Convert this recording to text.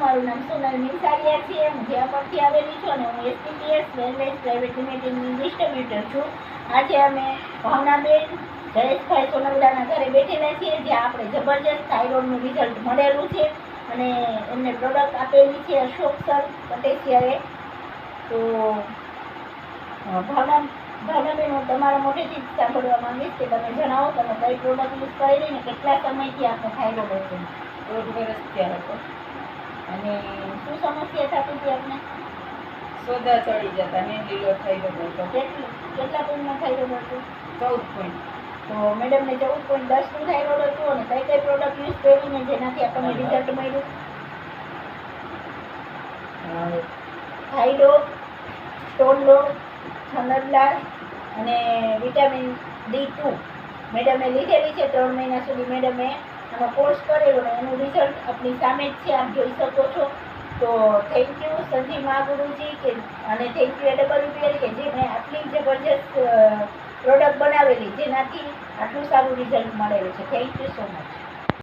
મારું નામ સોનલ મિસારિયા છે. હું જ્યાં આવેલી છું અને હું એસપીપીએસ રેલવેઝ પ્રાઇવેટ લિમિટેડની ડિસ્ટ્રીબ્યુટર છું. આજે અમે ભાવનાબેન, જયેશભાઈ સોનલદાના ઘરે બેઠેલા છીએ. જ્યાં આપણે જબરજસ્ત થાઇરોઇડનું રિઝલ્ટ મળેલું છે અને એમને પ્રોડક્ટ આપેલી છે અશોક સર પટેશિયાએ તો ભાવના, ભાવનાબેન, હું તમારા મોઢેથી જ સાંભળવા માંગીશ કે તમે જણાવો, તમે કઈ પ્રોડક્ટ યુઝ કરી ને કેટલા સમયથી આપણે થાઇરોઇડ હતો? દોઢ વર્ષ ત્યાં હતો. અને શું સમસ્યા થતી હતી આપને સોદા ચડી જતા ને લીલો થઈ ગયો હતો. કેટલું? કેટલા પોઈન્ટમાં થાઇરોઇડ હતું? ચૌદ પોઈન્ટ તો મેડમને ચૌદ પોઈન્ટ દસનું થાઇરોઇડ હતું અને કઈ કઈ પ્રોડક્ટ યુઝ કરીને જેનાથી આપણને રિઝલ્ટ મળ્યું? થાઇરોઇડ સ્ટોન લોડ થનરલાલ અને વિટામિન ડી ટુ મેડમે લીધેલી છે ત્રણ મહિના સુધી. મેડમે આનો કોર્સ કરેલો ને એનું રિઝલ્ટ આપણી સામે જ છે, આપ જોઈ શકો છો. તો થેન્ક યુ સંજીવ મહાગુરુજી, કે અને થેન્ક યુ એડબલ્યુપીએલ કે જેમણે આટલી જબરજસ્ત પ્રોડક્ટ બનાવેલી, જેનાથી આટલું સારું રિઝલ્ટ મળેલું છે. Thank you so much